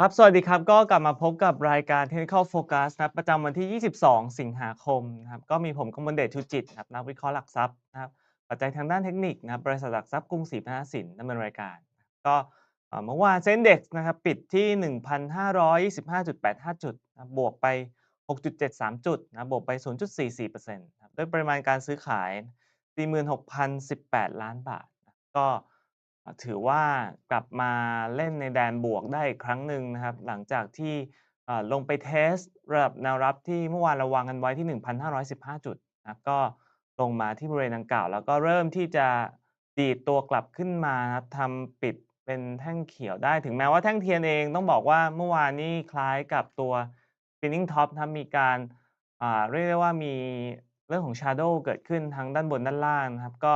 ครับ สวัสดีครับ ก็กลับมาพบกับรายการ Technical Focus นะครับประจำวันที่ 22 สิงหาคมนะครับ ก็มีผมกมลเดชชูจิตรครับนักวิเคราะห์หลักทรัพย์นะครับ ปัจจัยทางด้านเทคนิคนะครับ บริษัทหลักทรัพย์กรุงศรีพัฒนสินดำเนินรายการ ก็เมื่อวาน Zen Index นะครับปิดที่ 1,525.85 จุดนะบบวกไป 6.73 จุดนะบบวกไป 0.44%นะครับด้วยปริมาณการซื้อขาย 46,018 ล้านบาทนะก็ ถือว่ากลับมาเล่นในแดนบวกได้อีกครั้งหนึ่งนะครับ หลังจากที่ลงไปเทสต์ระดับแนวรับที่เมื่อวานราวางกันไว้ที่ 1,515 จุดนะครับก็ลงมาที่บริเวณดังกล่าว แล้วก็เริ่มที่จะดีดตัวกลับขึ้นมานะครับทำปิดเป็นแท่งเขียวได้ถึงแม้ว่าแท่งเทียนเองต้องบอกว่าเมื่อวานนี้คล้ายกับตัว spinning top นะมีการเรียกได้ว่ามีเรื่องของ shadow เกิดขึ้นทั้งด้านบนด้านล่างนะครับ ก็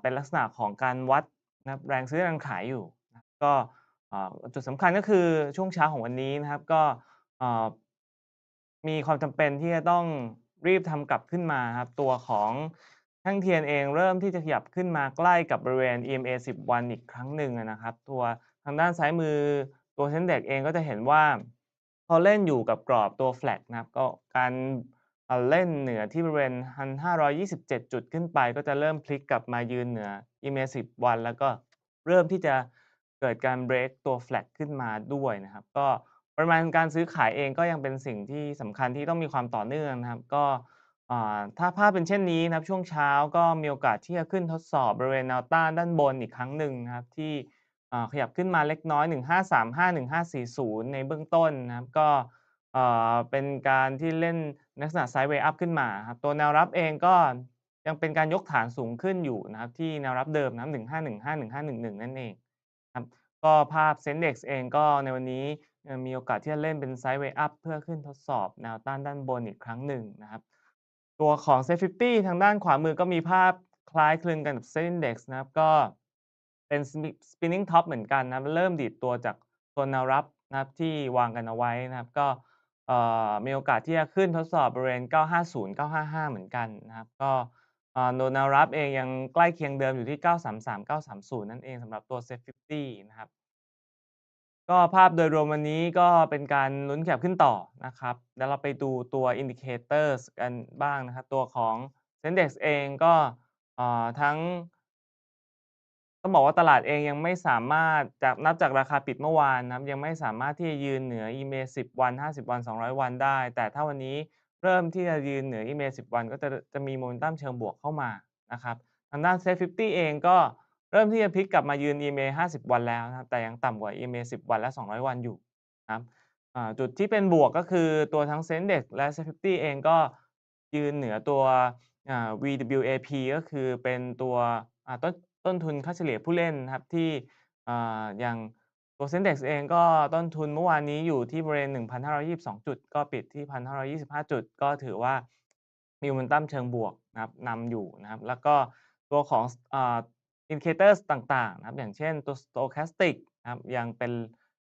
เป็นลักษณะของการวัด นะครับแรงซื้อแรงขายอยู่นะก็จุดสำคัญก็คือช่วงเช้าของวันนี้นะครับก็มีความจำเป็นที่จะต้องรีบทำกลับขึ้นมาครับตัวของแท่งเทียนเองเริ่มที่จะขยับขึ้นมาใกล้กับบริเวณ EMA 10 วันอีกครั้งหนึ่งนะครับ ตัวทางด้านซ้ายมือตัว Sendex เองก็จะเห็นว่าเขาเล่นอยู่กับกรอบตัว flat นะครับก็การ เล่นเหนือที่บริเวณ 1,527 จุดขึ้นไป ก็จะเริ่มพลิกกลับมายืนเหนือ EMA 10 วัน แล้วก็เริ่มที่จะเกิดการเบรกตัว flat ขึ้นมาด้วยนะครับ ก็ปริมาณการซื้อขายเองก็ยังเป็นสิ่งที่สำคัญที่ต้องมีความต่อเนื่องนะครับ ก็ถ้าภาพเป็นเช่นนี้นะครับ ช่วงเช้าก็มีโอกาสที่จะขึ้นทดสอบบริเวณแนวต้านด้านบนอีกครั้งหนึ่งนะครับ ที่ขยับขึ้นมาเล็กน้อย 1535-1540 ในเบื้องต้นนะครับ ก็เป็นการที่เล่น ลักษณะ Sideway up ขึ้นมาครับตัวแนวรับเองก็ยังเป็นการยกฐานสูงขึ้นอยู่นะครับ ที่แนวรับเดิมนะครับ1515-1511นั่นเองครับก็ภาพ Sendex เองก็ในวันนี้มีโอกาสที่จะเล่นเป็น Sideway up เพื่อขึ้นทดสอบแนวต้านด้านบนอีกครั้งหนึ่งนะครับ ตัวของ Set 50ทางด้านขวามือก็มีภาพคล้ายคลึงกันกับ Set Index นะครับก็เป็น spi spinning top เหมือนกันนะครับเริ่มดีดตัวจากโซนแนวรับนะครับที่วางกันเอาไว้นะครับ ก็ เอ่อมีโอกาสที่จะขึ้นทดสอบบริเวณ 950 955 เหมือนกันนะครับ ก็อ่าโดนแนวรับเองยังใกล้เคียงเดิมอยู่ที่ 933 930 นั่นเองสำหรับตัว Set 50 นะครับ ก็ภาพโดยรวมวันนี้ก็เป็นการลุ้นขยับขึ้นต่อนะครับเดี๋ยวเราไปดูตัว Indicators กันบ้างนะครับ ตัวของ Sendex เองก็อ่าทั้ง ต้องบอกว่าตลาดเองยังไม่สามารถจากนับจากราคาปิดเมื่อวานนะครับยังไม่สามารถที่จะยืนเหนือ EMA 10 วัน 50 วัน 200 วันได้ แต่ถ้าวันนี้เริ่มที่จะยืนเหนือ EMA 10 วัน ก็จะจะมีโมเมนตัมเชิงบวกเข้ามานะครับทางด้าน Set 50เองก็เริ่มที่จะพลิกกลับมายืน EMA 50 วันแล้วนะครับแต่ยังต่ำกว่า EMA 10 วันและ 200 วันอยู่นะครับจุดที่เป็นบวกก็คือตัวทั้ง Sendex และ Set 50เองก็ยืนเหนือตัว VWAP ก็คือเป็นตัวต้น ต้นทุนค่าเฉลี่ยผู้เล่นนะครับที่อย่างตัว Sendex เองก็ต้นทุนเมื่อวานนี้อยู่ที่บริเวณ 1,522 จุด ก็ปิดที่ 1,525 จุด ก็ถือว่ามีโมเมนตัมเชิงบวกนะครับนำอยู่นะครับ แล้วก็ตัวของอ่า Indicators ต่างๆนะครับ อย่างเช่นตัว Stochastic นะครับยังเป็น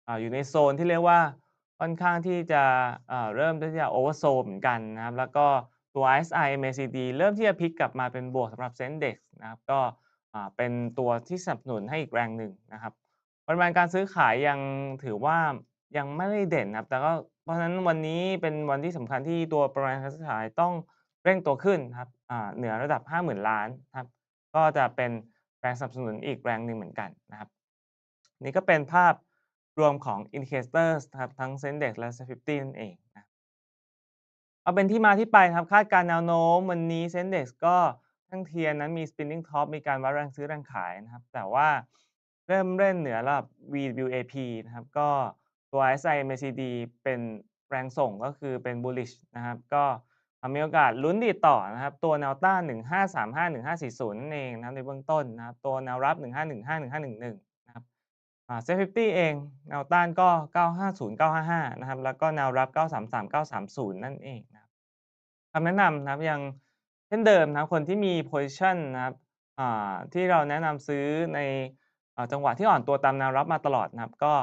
ออยู่ในโซนที่เรียกว่าค่อนข้างที่จะเริ่มที่จะ Oversold เหมือนกันนะครับ แล้วก็ตัว RSI MACD เริ่มที่จะพลิกกลับมาเป็นบวกสำหรับ Sendex นะครับก็ เป็นตัวที่สนับสนุนให้อีกแรงหนึ่งนะครับปริมาณการซื้อขายยังถือว่ายังไม่ได้เด่นนะครับ แต่ก็เพราะฉะนั้นวันนี้เป็นวันที่สำคัญที่ตัวปริมาณการซื้อขายต้องเร่งตัวขึ้นครับอ่าเหนือระดับ 50,000 ล้านนะครับ ก็จะเป็นแรงสนับสนุนอีกแรงหนึ่งเหมือนกันนะครับ นี่ก็เป็นภาพรวมของ Indicators ครับทั้ง Sendex และ Set 50 นั่นเองนะเอาเป็นที่มาที่ไปครับคาดการแนวโน้มวันนี้ Sendex ก็ แท่งเทียนนั้นมี spinning top มีการวัดแรงซื้อแรงขายนะครับ แต่ว่าเริ่มเล่นเหนือระดับ VWAP นะครับ ก็ตัว RSI MACD เป็นแรงส่งก็คือเป็น bullish นะครับ ก็มีโอกาสลุ้นดีต่อนะครับ ตัวแนวต้าน 1535 1540 นั่นเองนะครับในเบื้องต้นนะครับ ตัวแนวรับ 1515 1511 นะครับอ่า Set 50เอง แนวต้านก็ 950 955 นะครับ แล้วก็แนวรับ 933 930 นั่นเองนะครับคำแนะนำนะครับยัง ช่นเดิมนะครับคนที่มี position นะครับที่เราแนะนำซื้อในอจังหวะที่อ่อนตัวตามแนวรับมาตลอดนะครับ ก็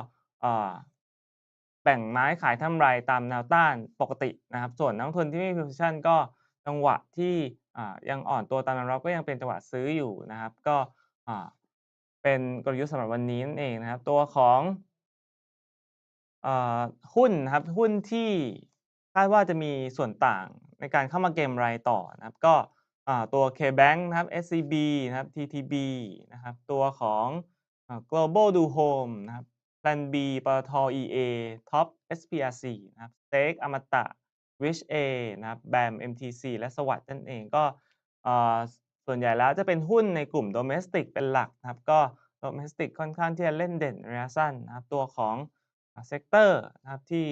แบ่งไม้ขายทำไรตามแนวต้านปกตินะครับ ส่วนนักทุนที่ไม่มี position ก็จังหวะที่ยังอ่อนตัวตามแนวรับก็ยังเป็นจังหวะซื้ออยู่นะครับ ก็เป็นกลยุทธ์สำหรับวันนี้นั่นเองนะครับ ตัวของอหุ้นนะครับหุ้นที่คาดว่าจะมีส่วนต่าง ในการเข้ามาเก็งกำไรต่อนะครับ ก็ตัว KBank นะครับ SCB นะครับ TTB นะครับ ตัวของอ Global Do Home นะครับ Plan B ปตท EA Top SPRC นะครับ Stake อมตะ Wish A นะครับ BAM MTC และสวัสด์นั่นเองก็ส่วนใหญ่แล้วจะเป็นหุ้นในกลุ่ม Domestic เป็นหลักนะครับ ก็ Domestic ค่อนข้างที่จะเล่นเด่นระยะสั้นนะครับ ตัวของอ่า Sector นะครับที่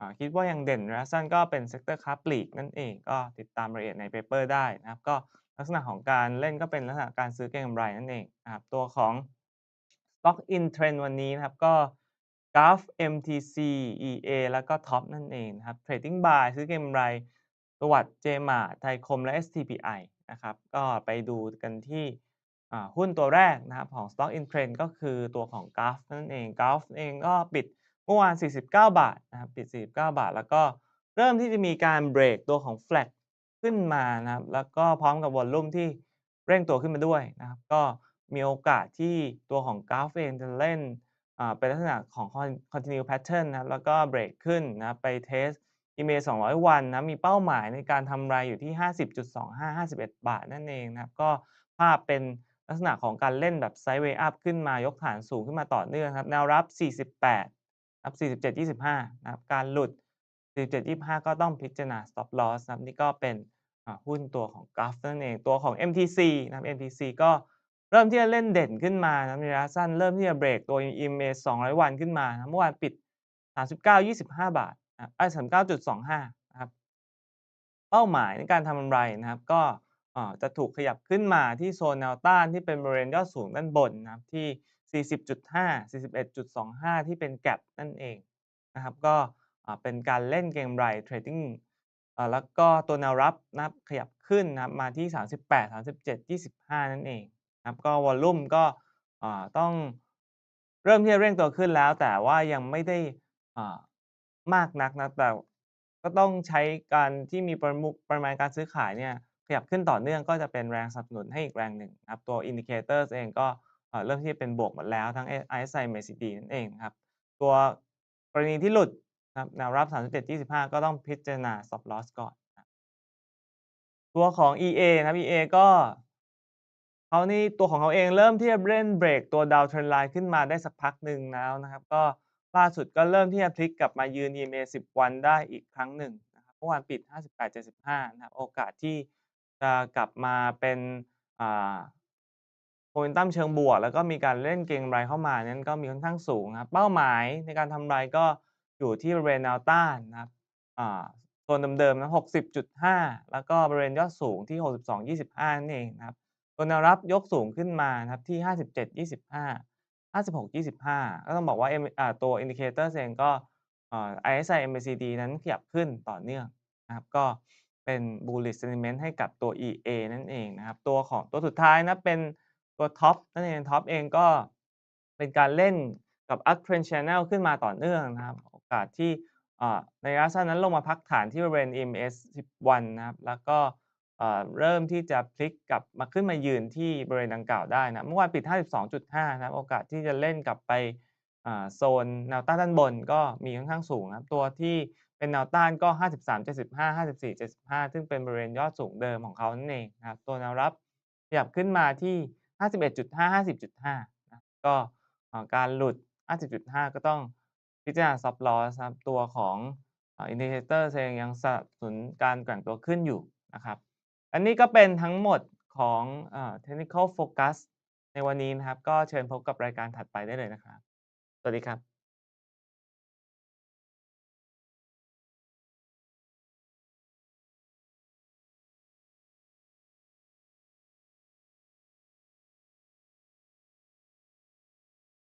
อ่าคิดว่ายังเด่นระยะสั้นก็เป็น Sector ค้าปลีกนั่นเองก็ติดตามรายละเอียดในเปเปอร์ได้นะครับ ก็ลักษณะของการเล่นก็เป็นลักษณะการซื้อเก็งกำไรนั่นเองนะครับตัวของ Stock in Trend วันนี้นะครับก็ Gulf MTC EA แล้วก็ Top นั่นเองนะครับ Trading Buy ซื้อเก็งกำไรสวัด์ J-Mart ไทยคมและ STPI นะครับก็ไปดูกันที่หุ้นตัวแรกนะครับของ Stock in Trend ก็คือตัวของ Gulf นั่นเอง Gulf เองก็ปิด เมื่อวาน 49 บาทนะครับปิด 49 บาท แล้วก็เริ่มที่จะมีการเบรกตัวของ Flag ขึ้นมานะครับ แล้วก็พร้อมกับวอลลุ่มที่เร่งตัวขึ้นมาด้วยนะครับ ก็มีโอกาสที่ตัวของ Gulf เองจะเล่นเป็นลักษณะของ continue Pattern นะครับ แล้วก็เบรกขึ้นนะครับไปเทสต์ EMA 200 วันนะ มีเป้าหมายในการทำกำไรอยู่ที่ 50.25 51 บาทนั่นเองนะครับ ก็ภาพเป็นลักษณะของการเล่นแบบ Sideways Up ขึ้นมายกฐานสูงขึ้นมาต่อเนื่องครับ แนวรับ 48 ครับ 47.25 นะครับ การหลุด 47.25 ก็ต้องพิจารณา Stop Loss นะครับ นี่ก็เป็นหุ้นตัวของ Gulf นั่นเอง ตัวของ MTC นะครับ MTC ก็เริ่มที่จะเล่นเด่นขึ้นมานะครับในระยะสั้นเริ่มที่จะเบรกตัว EMA 200 วันขึ้นมานะครับเมื่อวานปิด 39.25 บาทนะครับเอ๊ย39.25 นะครับ เป้าหมายในการทำกำไรนะครับ ก็จะถูกขยับขึ้นมาที่โซนแนวต้านที่เป็นบริเวณยอดสูงด้านบนนะครับที่ 40.5 41.25 ที่เป็น Gap นั่นเองนะครับก็เป็นการเล่นเก็งกำไร Trading อ่าแล้วก็ตัวแนวรับนะับขยับขึ้นนะครับมาที่ 38 37 25 นั่นเองนะครับก็วอลลุ่มก็ต้องเริ่มที่จะเร่งตัวขึ้นแล้ว แต่ว่ายังไม่ได้มากนักนะแต่ก็ต้องใช้การที่มีปริมุปริมาณการซื้อขายเนี่ยขยับขึ้นต่อเนื่องก็จะเป็นแรงสนับสนุนให้อีกแรงหนึ่งนะครับตัว Indicators เองก็ เริ่มที่จะเป็นบวกหมดแล้วทั้ง RSI MACD นั่นเองครับ ตัวกรณีที่หลุดนะครับแนวรับ 37.25 ก็ต้องพิจารณา Stop Loss ก่อน ตัวของ EA นะ EA ก็เขานี่ตัวของเขาเองเริ่มที่จะเล่นเบรกตัว Down Trend Line ขึ้นมาได้สักพักหนึ่งแล้วนะครับ ก็ล่าสุดก็เริ่มที่จะพลิกกลับมายืน EMA 10 วันได้อีกครั้งหนึ่งนะครับเมื่อวานปิด 58.75 นะครับ โอกาสที่จะกลับมาเป็น อ่า Momentum เชิงบวก แล้วก็มีการเล่นเก็งกำไรเข้ามานั้นก็มีค่อนข้างสูงครับ เป้าหมายในการทำไรก็อยู่ที่บริเวณแนวต้านนะครับโซนเดิมๆนะ60.5 แล้วก็บริเวณยอดสูงที่ 62.25 นั่นเองนะครับตัวแนวรับยกสูงขึ้นมานะครับที่ 57.25 56.25 ก็ต้องบอกว่า M ตัว Indicators เองก็ ISI MACD นั้นขยับขึ้นต่อเนื่องนะครับ ก็เป็น Bullish Sentiment ให้กับตัว EA นั่นเองนะครับ ตัวของตัวสุดท้ายนะเป็น ตัว Top นั่นเอง Top เองก็เป็นการเล่นกับ Uptrend Channel ขึ้นมาต่อเนื่องนะครับ โอกาสที่อ่าในระยะสั้นนั้นลงมาพักฐานที่บริเวณ EMA 10วันนะครับ แล้วก็อ่าเริ่มที่จะพลิกกลับมาขึ้นมายืนที่บริเวณดังกล่าวได้นะ เมื่อวานปิด 52.5 นะครับ โอกาสที่จะเล่นกลับไปอ่าโซนแนวต้านด้านบนก็มีค่อนข้างสูงนะครับ ตัวที่เป็นแนวต้านก็ 53.75 54.75 ซึ่งเป็นบริเวณยอดสูงเดิมของเขานั่นเองนะครับ ตัวแนวรับขยับขึ้นมาที่ 51.5 50.5นะก็อ่าการหลุด 50.5 ก็ต้องพิจารณาซับลอสครับตัวของอ่า Indicators เองยังสนับสนุนการแกว่งตัวขึ้นอยู่นะครับ อันนี้ก็เป็นทั้งหมดของอ่า Technical Focus ในวันนี้นะครับ ก็เชิญพบกับรายการถัดไปได้เลยนะครับ สวัสดีครับ